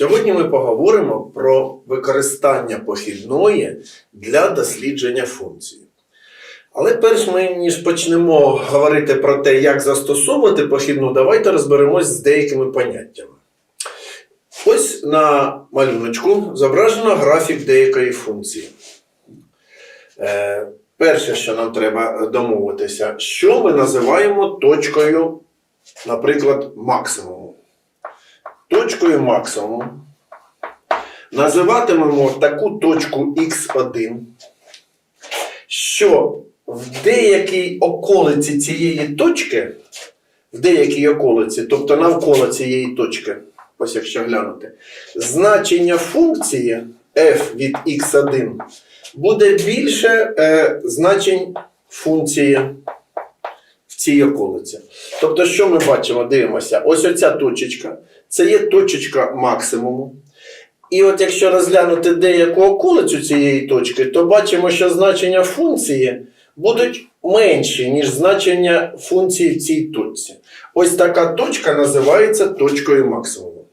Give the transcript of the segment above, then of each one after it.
Сьогодні ми поговоримо про використання похідної для дослідження функції. Але перш ми, ніж почнемо говорити про те, як застосовувати похідну, давайте розберемось з деякими поняттями. Ось на малюночку зображено графік деякої функції. Е, перше, що нам треба домовитися, що ми називаємо точкою, наприклад, максимуму. Точкою максимуму називатимемо таку точку x1, що в деякій околиці цієї точки, в деякій околиці, тобто навколо цієї точки, ось якщо глянути, значення функції f від x1 буде більше е, значень функції в цій околиці. Тобто, що ми бачимо? Дивимося, ось оця точечка, це є точечка максимуму. І от якщо розглянути деяку околицю цієї точки, то бачимо, що значення функції будуть менші, ніж значення функції в цій точці. Ось така точка називається точкою максимуму.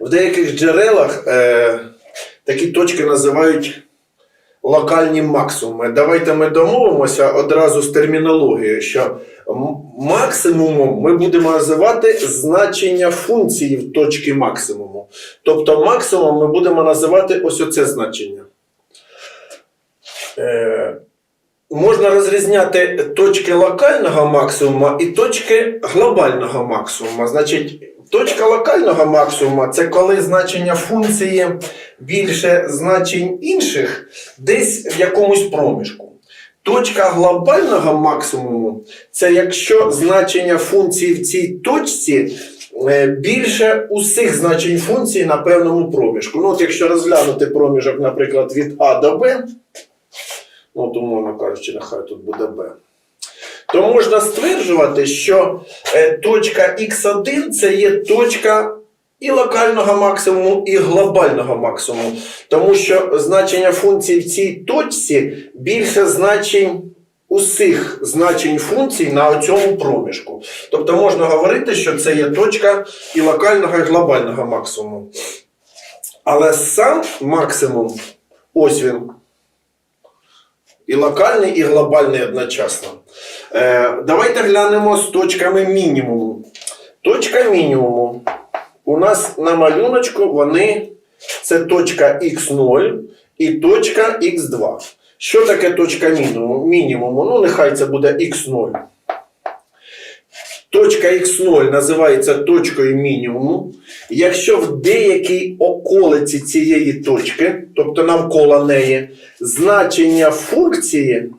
В деяких джерелах е, такі точки називають локальні максимуми. Давайте ми домовимося одразу з термінологією, що максимумом ми будемо називати значення функції в точці максимуму. Тобто максимум ми будемо називати ось оце значення. Можна розрізняти точки локального максимума і точки глобального максимума. Значить, точка локального максимума це коли значення функції більше значень інших десь в якомусь проміжку. Точка глобального максимуму це якщо значення функції в цій точці е, більше усіх значень функції на певному проміжку. Ну, от якщо розглянути проміжок, наприклад, від А до Б, ну, то, умовно кажучи, нехай тут буде Б, то можна стверджувати, що е, точка Х1 це є точка і локального максимуму, і глобального максимуму. Тому що значення функції в цій точці більше значень усіх значень функцій на цьому проміжку. Тобто можна говорити, що це є точка і локального, і глобального максимуму. Але сам максимум, ось він, і локальний, і глобальний одночасно. Е, давайте глянемо з точками мінімуму. Точка мінімуму у нас на малюночку вони це точка x0 і точка x2. Що таке точка мінімуму? мінімуму? Ну, нехай це буде x0. Точка x0 називається точкою мінімуму. Якщо в деякій околиці цієї точки, тобто навколо неї, значення функції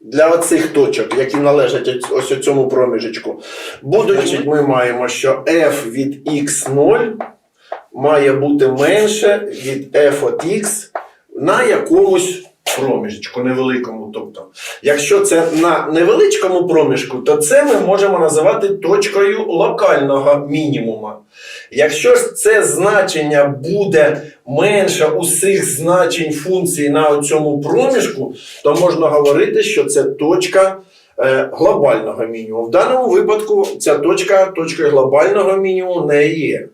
для оцих точок, які належать ось- цьому проміжечку, будуть, Значить, ми маємо, що f від x0 має бути менше від f от x на якомусь проміжечку невеликому. Тобто, якщо це на невеличкому проміжку, то це ми можемо називати точкою локального мінімума. Якщо ж це значення буде менше усіх значень функції на цьому проміжку, то можна говорити, що це точка е, глобального мінімуму. В даному випадку ця точка точкою глобального мінімуму не є.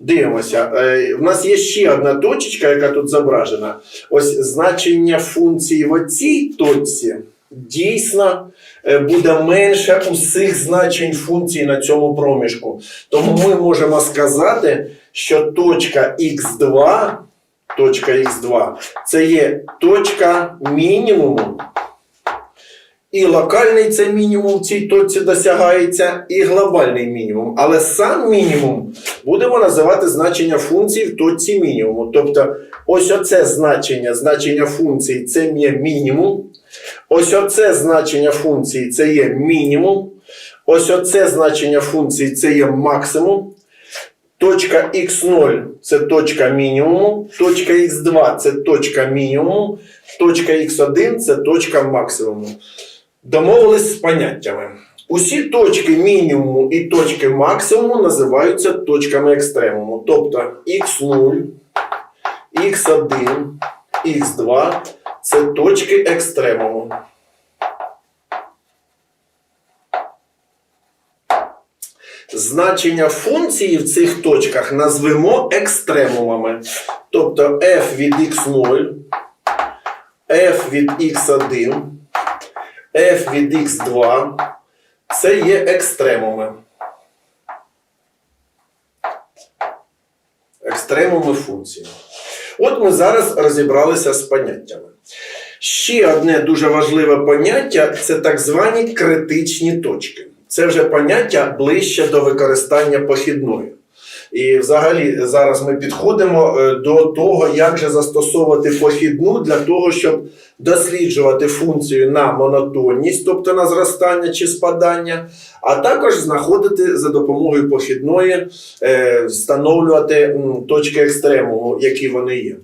Дивимося, е, в нас є ще одна точечка, яка тут зображена. Ось значення функції в оцій точці дійсно е, буде менше усіх значень функції на цьому проміжку. Тому ми можемо сказати, що точка х2, точка х2 це є точка мінімуму. І локальний це мінімум в цій точці досягається, і глобальний мінімум. Але сам мінімум будемо називати значення функції в точці мінімуму. Тобто, ось оце значення, значення функції це є мінімум. Ось оце значення функції це є мінімум. Ось оце значення функції це є максимум. Точка x0 це точка мінімуму, точка x2 це точка мінімуму, точка x1 це точка максимуму. Домовились з поняттями. Усі точки мінімуму і точки максимуму називаються точками екстремуму. Тобто x0, x1, x2 це точки екстремуму. значення функції в цих точках назвемо екстремумами. Тобто f від x0, f від x1, f від x2 це є екстремуми. Екстремуми функції. От ми зараз розібралися з поняттями. Ще одне дуже важливе поняття це так звані критичні точки. Це вже поняття ближче до використання похідної. І взагалі зараз ми підходимо е, до того, як же застосовувати похідну для того, щоб досліджувати функцію на монотонність, тобто на зростання чи спадання, а також знаходити за допомогою похідної, е, встановлювати точки екстремуму, які вони є.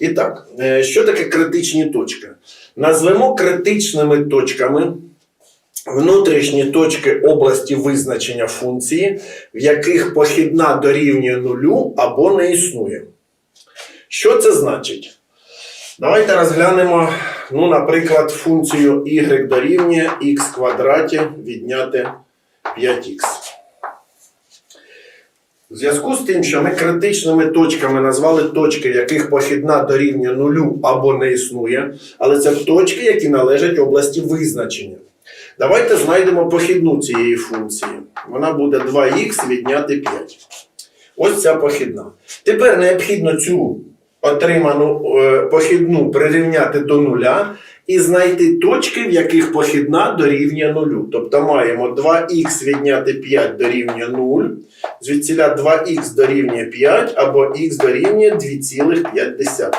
І так, е, що таке критичні точки? Назвемо критичними точками внутрішні точки області визначення функції, в яких похідна дорівнює нулю або не існує. Що це значить? Давайте розглянемо, ну, наприклад, функцію y дорівнює х квадраті відняти 5х. В зв'язку з тим, що ми критичними точками назвали точки, яких похідна дорівнює нулю або не існує, але це точки, які належать області визначення. Давайте знайдемо похідну цієї функції. Вона буде 2х відняти 5. Ось ця похідна. Тепер необхідно цю отриману е, похідну прирівняти до нуля і знайти точки, в яких похідна дорівнює нулю. Тобто маємо 2х відняти 5 дорівнює 0, звідсіля 2х дорівнює 5 або х дорівнює 2,5.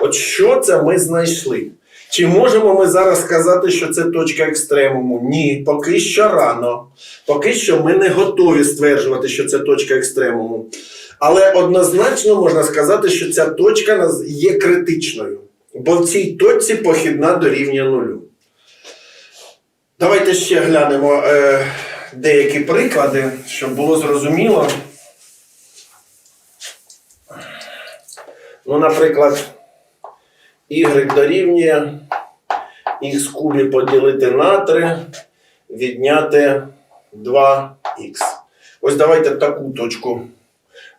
От що це ми знайшли? Чи можемо ми зараз сказати, що це точка екстремуму? Ні, поки що рано. Поки що ми не готові стверджувати, що це точка екстремуму. Але однозначно можна сказати, що ця точка є критичною, бо в цій точці похідна дорівнює нулю. Давайте ще глянемо е, деякі приклади, щоб було зрозуміло. Ну, наприклад, y дорівнює х кубі поділити на 3, відняти 2х. Ось давайте таку точку.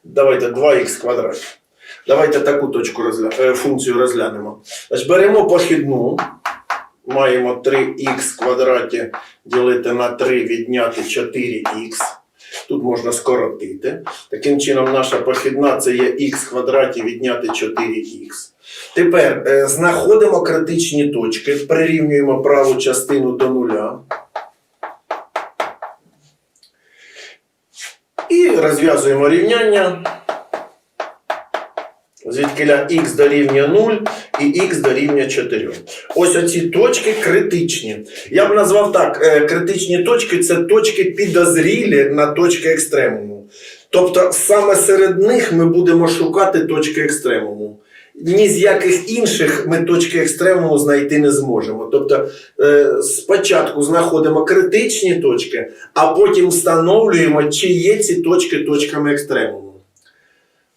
Давайте 2х квадрат. Давайте таку точку розгля... е, функцію розглянемо. Значить, беремо похідну. Маємо 3х квадраті ділити на 3 відняти 4х. Тут можна скоротити. Таким чином, наша похідна це є х квадраті відняти 4х. Тепер е, знаходимо критичні точки, прирівнюємо праву частину до нуля. І розв'язуємо рівняння. Звідкиля х дорівнює 0 і х дорівнює 4. Ось оці точки критичні. Я б назвав так: е, критичні точки це точки підозрілі на точки екстремуму. Тобто саме серед них ми будемо шукати точки екстремуму. Ні з яких інших ми точки екстремуму знайти не зможемо. Тобто е, спочатку знаходимо критичні точки, а потім встановлюємо, чи є ці точки точками екстремуму.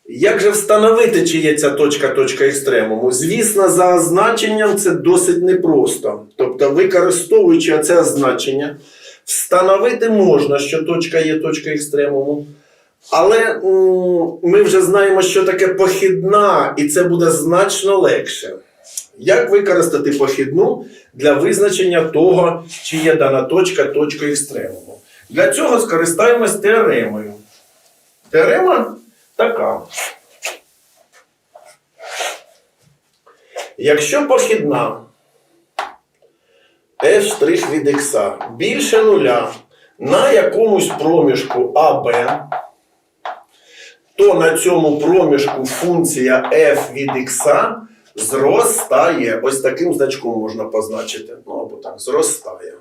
Як же встановити, чи є ця точка точка екстремуму? Звісно, за означенням це досить непросто. Тобто, використовуючи це означення, встановити можна, що точка є точка екстремуму. Але ми вже знаємо, що таке похідна, і це буде значно легше. Як використати похідну для визначення того, чи є дана точка точкою екстремуму? Для цього скористаємось теоремою. Теорема така. Якщо похідна f' від x більше нуля на якомусь проміжку АБ, то на цьому проміжку функція f від x зростає. Ось таким значком можна позначити. Ну або так, зростає.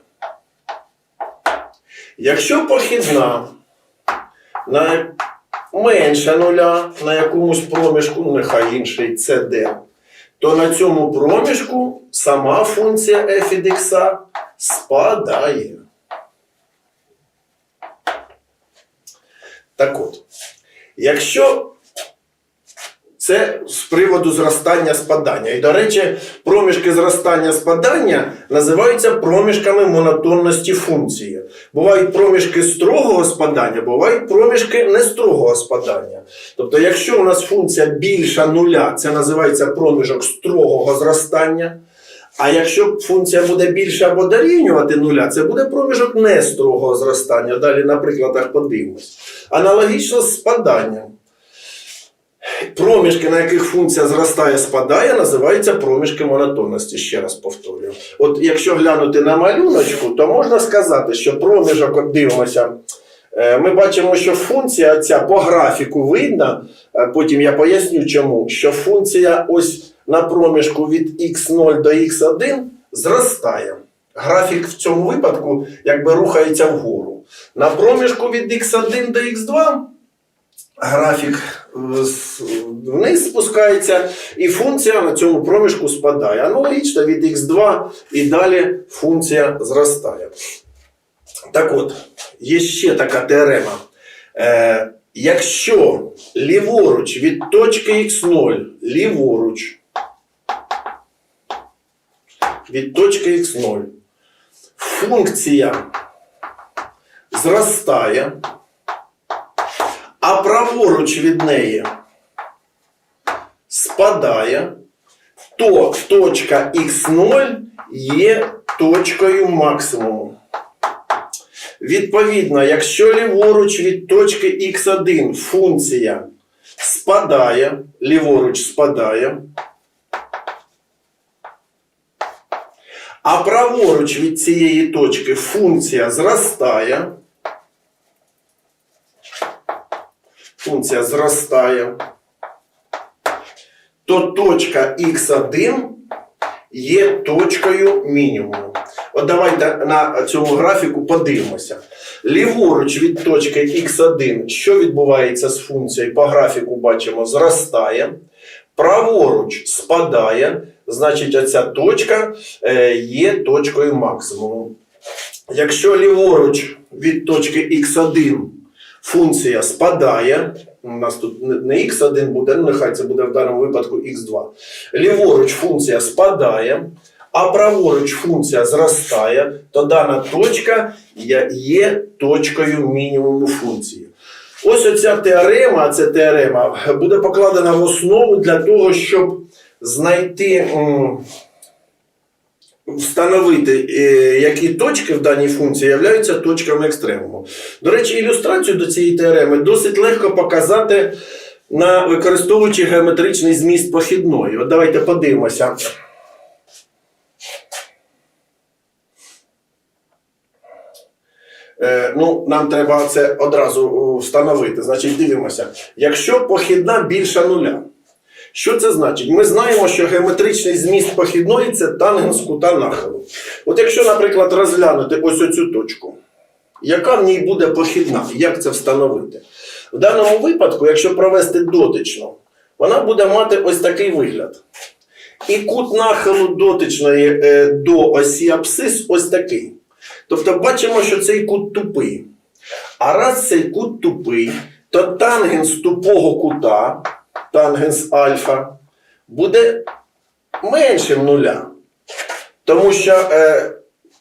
Якщо похідна на менше нуля на якомусь проміжку, ну нехай інший CD, то на цьому проміжку сама функція f від x спадає. Так от, якщо Це з приводу зростання спадання. І, до речі, проміжки зростання спадання називаються проміжками монотонності функції. Бувають проміжки строгого спадання, бувають проміжки нестрогого спадання. Тобто, якщо у нас функція більша нуля, це називається проміжок строгого зростання. А якщо функція буде більше або дорівнювати нуля, це буде проміжок нестрогого зростання. Далі на прикладах подивимось. Аналогічно з спаданням. Проміжки, на яких функція зростає, спадає, називаються проміжки монотонності. Ще раз повторюю. От якщо глянути на малюночку, то можна сказати, що проміжок, от дивимося, е, ми бачимо, що функція ця по графіку видна, е, потім я поясню чому, що функція ось на проміжку від x0 до x1 зростає. Графік в цьому випадку якби рухається вгору. На проміжку від x1 до x2 графік е, вниз спускається, і функція на цьому проміжку спадає. Аналогічно від x2 і далі функція зростає. Так от, є ще така теорема. Е, якщо ліворуч від точки x0, ліворуч від точки x0, функція зростає, а праворуч від неї спадає, то точка x0 є точкою максимуму. Відповідно, якщо ліворуч від точки x1 функція спадає, ліворуч спадає, а праворуч від цієї точки функція зростає, функція зростає, то точка x1 є точкою мінімуму. От давайте на цьому графіку подивимося. Ліворуч від точки x1, що відбувається з функцією? По графіку бачимо, зростає. Праворуч спадає, значить, оця точка е, є точкою максимуму. Якщо ліворуч від точки x1 функція спадає, у нас тут не- не x1 буде, ну нехай це буде в даному випадку x2. Ліворуч функція спадає, а праворуч функція зростає, то дана точка є точкою мінімуму функції. Ось оця теорема, це теорема, буде покладена в основу для того, щоб знайти, встановити, е, які точки в даній функції являються точками екстремуму. До речі, ілюстрацію до цієї теореми досить легко показати, на, використовуючи геометричний зміст похідної. От давайте подивимося. Е, ну, нам треба це одразу встановити. Значить, дивимося. Якщо похідна більша нуля, що це значить? Ми знаємо, що геометричний зміст похідної це тангенс кута нахилу. От якщо, наприклад, розглянути ось оцю точку, яка в ній буде похідна? Як це встановити? В даному випадку, якщо провести дотично, вона буде мати ось такий вигляд. І кут нахилу дотичної е, до осі абсцис ось такий. Тобто бачимо, що цей кут тупий. А раз цей кут тупий, то тангенс тупого кута, тангенс альфа, буде меншим нуля. Тому що е,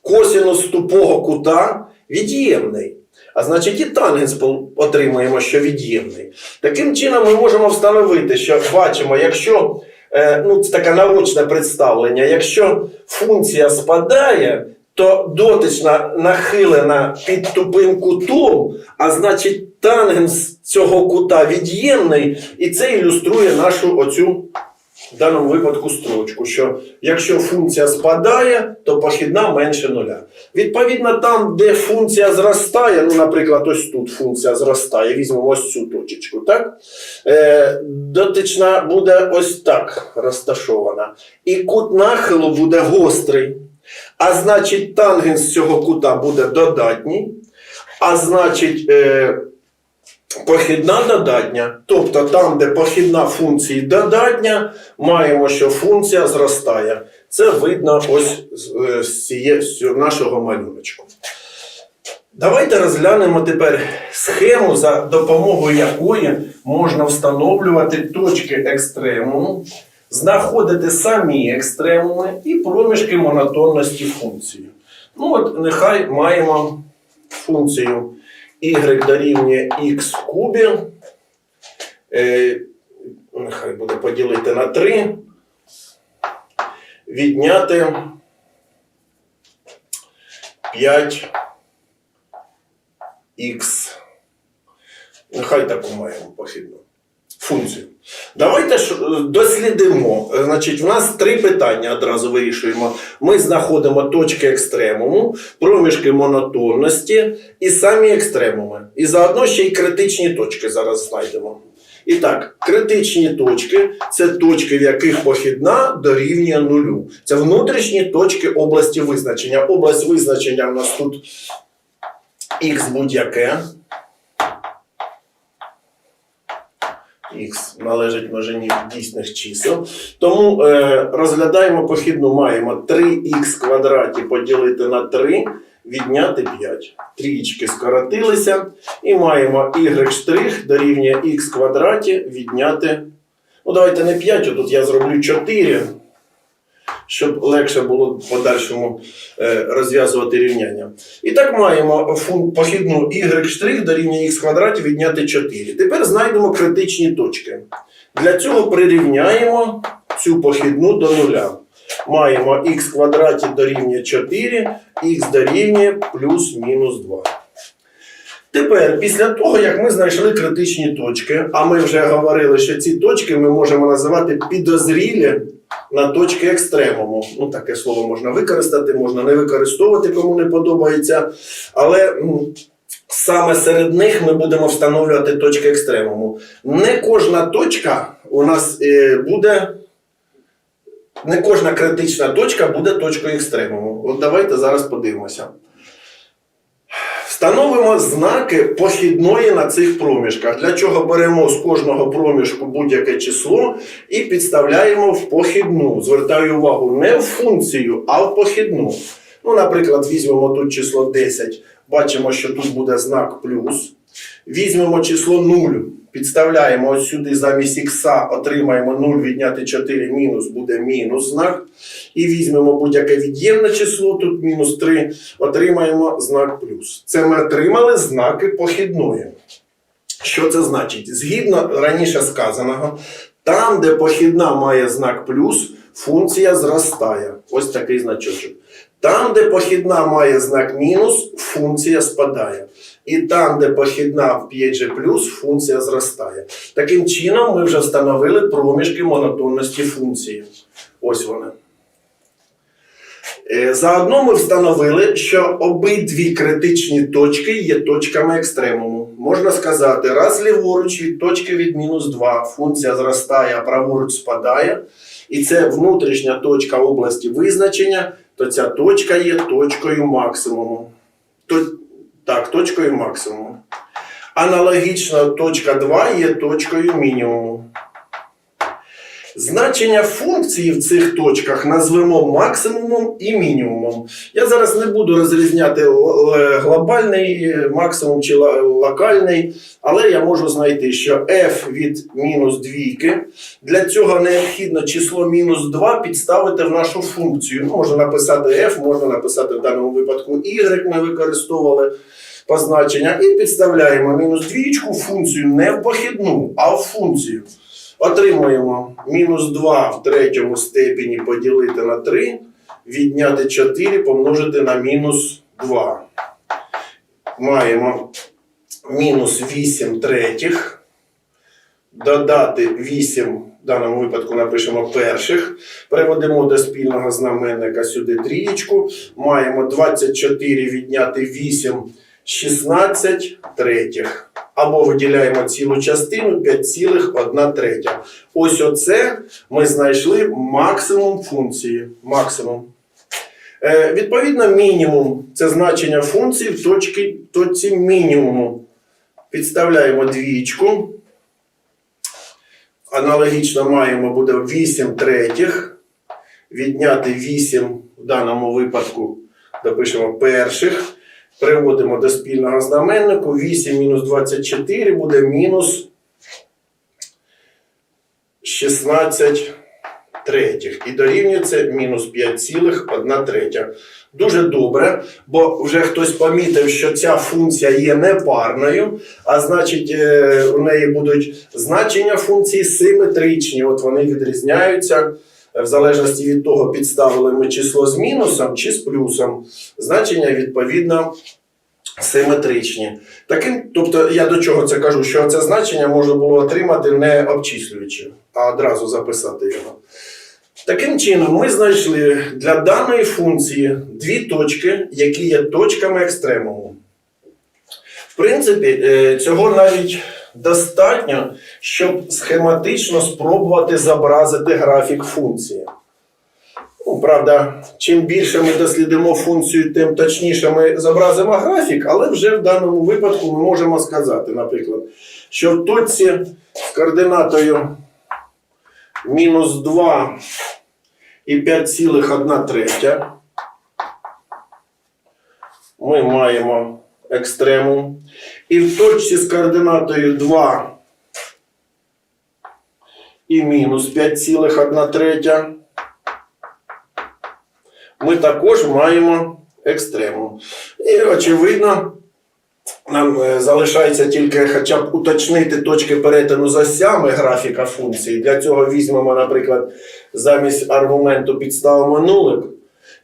косінус тупого кута від'ємний. А значить, і тангенс отримуємо, що від'ємний. Таким чином, ми можемо встановити, що бачимо, якщо е, ну, це таке научне представлення, якщо функція спадає, то дотична нахилена під тупим кутом, а значить, тангенс цього кута від'ємний, і це ілюструє нашу оцю в даному випадку строчку, що якщо функція спадає, то похідна менше нуля. Відповідно, там, де функція зростає, ну, наприклад, ось тут функція зростає, візьмемо ось цю точечку, так? Е, дотична буде ось так розташована. І кут нахилу буде гострий. А значить, тангенс цього кута буде додатній. А значить, е, похідна додатня. Тобто там, де похідна функції додатня, маємо, що функція зростає. Це видно ось з, е, цього нашого малюночку. Давайте розглянемо тепер схему, за допомогою якої можна встановлювати точки екстремуму, знаходити самі екстремуми і проміжки монотонності функції. Ну от нехай маємо функцію y дорівнює x в кубі. Е, нехай буде поділити на 3. Відняти 5 х. Нехай таку маємо похідну функцію. Давайте ж е, дослідимо. Значить, в нас три питання одразу вирішуємо. Ми знаходимо точки екстремуму, проміжки монотонності і самі екстремуми. І заодно ще й критичні точки зараз знайдемо. І так, критичні точки це точки, в яких похідна дорівнює нулю. Це внутрішні точки області визначення. Область визначення в нас тут х будь-яке. Х належить множині дійсних чисел. Тому е, розглядаємо похідну, маємо 3х квадраті поділити на 3, відняти 5. Трієчки скоротилися. І маємо y дорівнює х квадраті відняти. Ну, давайте не 5, тут я зроблю 4, щоб легше було в подальшому е, розв'язувати рівняння. І так маємо похідну y штрих дорівнює х квадраті відняти 4. Тепер знайдемо критичні точки. Для цього прирівняємо цю похідну до нуля. Маємо х квадраті дорівнює 4, х дорівнює плюс-мінус 2. Тепер, після того, як ми знайшли критичні точки, а ми вже говорили, що ці точки ми можемо називати підозрілі на точки екстремуму. Ну, таке слово можна використати, можна не використовувати, кому не подобається. Але саме серед них ми будемо встановлювати точки екстремуму. Не кожна точка у нас е, буде. Не кожна критична точка буде точкою екстремуму. От давайте зараз подивимося. Встановимо знаки похідної на цих проміжках. Для чого беремо з кожного проміжку будь-яке число і підставляємо в похідну. Звертаю увагу не в функцію, а в похідну. Ну, наприклад, візьмемо тут число 10. Бачимо, що тут буде знак плюс. Візьмемо число 0, підставляємо ось сюди замість х, отримаємо 0 відняти 4 мінус, буде мінус знак. І візьмемо будь-яке від'ємне число, тут мінус 3, отримаємо знак плюс. Це ми отримали знаки похідної. Що це значить? Згідно раніше сказаного, там, де похідна має знак плюс, функція зростає. Ось такий значочок. Там, де похідна має знак мінус, функція спадає. І там, де похідна в 5 же плюс, функція зростає. Таким чином, ми вже встановили проміжки монотонності функції. Ось вони. Е, Заодно ми встановили, що обидві критичні точки є точками екстремуму. Можна сказати, раз ліворуч від точки від мінус 2 функція зростає, а праворуч спадає, і це внутрішня точка області визначення, то ця точка є точкою максимуму. Точкою максимуму. Аналогічно точка 2 є точкою мінімуму. Значення функції в цих точках назвемо максимумом і мінімумом. Я зараз не буду розрізняти е, глобальний е, максимум чи локальний, але я можу знайти, що f від мінус двійки. Для цього необхідно число мінус 2 підставити в нашу функцію. Ну, можна написати f, можна написати в даному випадку y, ми використовували позначення, і підставляємо мінус двічку функцію не в похідну, а в функцію. Отримуємо мінус 2 в третьому степені поділити на 3, відняти 4 помножити на мінус 2. Маємо мінус 8 третіх. Додати 8, в даному випадку напишемо перших. Переводимо до спільного знаменника сюди трієчку. Маємо 24 відняти 8, 16 третіх або виділяємо цілу частину 5,1 третя. Ось оце ми знайшли максимум функції. Максимум. Е, відповідно, мінімум це значення функції в точці, точці мінімуму. Підставляємо двічку. Аналогічно маємо буде 8 третіх. Відняти 8 в даному випадку допишемо перших. Приводимо до спільного знаменнику. 8 мінус 24 буде мінус 16 третіх. І дорівнює це мінус 5,1 третя. Дуже добре, бо вже хтось помітив, що ця функція є непарною, а значить, е, у неї будуть значення функції симетричні. От вони відрізняються в залежності від того, підставили ми число з мінусом чи з плюсом. Значення відповідно симетричні. Таким, тобто, я до чого це кажу, що це значення можна було отримати не обчислюючи, а одразу записати його. Таким чином, ми знайшли для даної функції дві точки, які є точками екстремуму. В принципі, е, цього навіть достатньо, щоб схематично спробувати зобразити графік функції. Ну, правда, чим більше ми дослідимо функцію, тим точніше ми зобразимо графік, але вже в даному випадку ми можемо сказати, наприклад, що в точці з координатою мінус 2 і 5,1 третя ми маємо екстремум. І в точці з координатою 2 і мінус 5,1 третя ми також маємо екстремум. І очевидно, нам е, залишається тільки хоча б уточнити точки перетину з осями графіка функції. Для цього візьмемо, наприклад, замість аргументу підставимо нулик.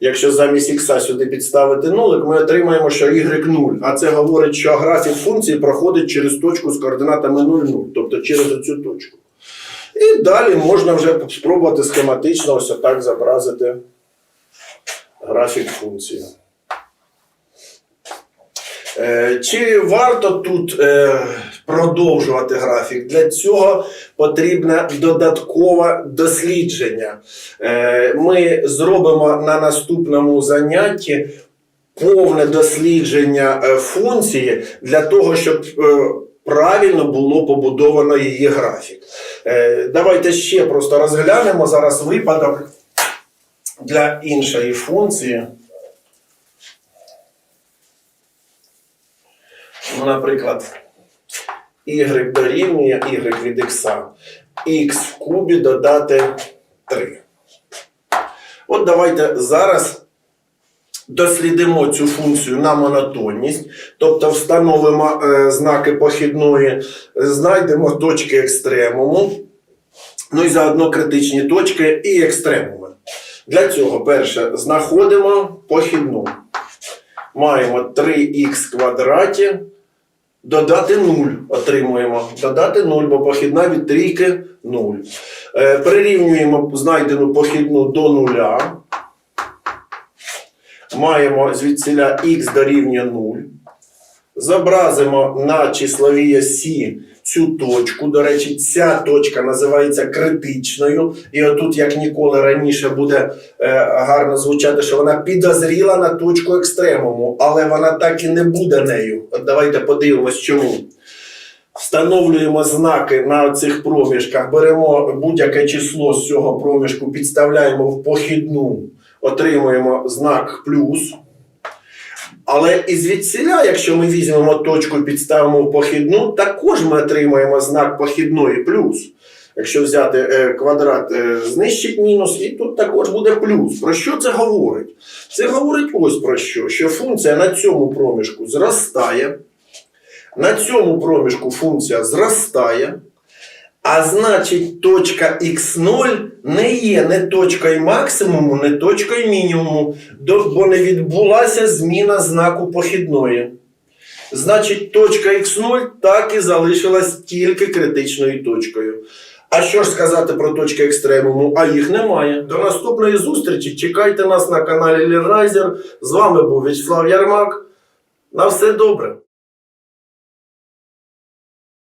Якщо замість ікса сюди підставити нулик, ми отримаємо, що y 0. А це говорить, що графік функції проходить через точку з координатами 0, 0, тобто через цю точку. І далі можна вже спробувати схематично ось так зобразити графік функції. Е, Чи варто тут е, продовжувати графік? Для цього потрібне додаткове дослідження. Е, Ми зробимо на наступному занятті повне дослідження функції для того, щоб правильно було побудовано її графік. Давайте ще просто розглянемо зараз випадок для іншої функції. Наприклад, y дорівнює y від x. x в кубі додати 3. От давайте зараз дослідимо цю функцію на монотонність, тобто встановимо е, знаки похідної, знайдемо точки екстремуму, ну і заодно критичні точки і екстремуми. Для цього перше знаходимо похідну. Маємо 3х квадраті, додати 0 отримуємо. Додати 0, бо похідна від трійки 0. Е, прирівнюємо знайдену похідну до 0. Маємо звідсіля х дорівнює 0. Зобразимо на числовій осі цю точку. До речі, ця точка називається критичною. І отут, як ніколи раніше, буде е, гарно звучати, що вона підозріла на точку екстремуму, але вона так і не буде нею. От давайте подивимось, чому. Встановлюємо знаки на цих проміжках, беремо будь-яке число з цього проміжку, підставляємо в похідну, отримуємо знак плюс. Але і звідсіля, якщо ми візьмемо точку і підставимо похідну, також ми отримаємо знак похідної плюс. Якщо взяти е, квадрат, е, знищить мінус, і тут також буде плюс. Про що це говорить? Це говорить ось про що: що функція на цьому проміжку зростає, на цьому проміжку функція зростає, а значить, точка х0 не є не точкою максимуму, не точкою мінімуму, бо не відбулася зміна знаку похідної. Значить, точка х0 так і залишилась тільки критичною точкою. А що ж сказати про точки екстремуму? А їх немає. До наступної зустрічі. Чекайте нас на каналі Лірайзер. З вами був Вячеслав Ярмак. На все добре.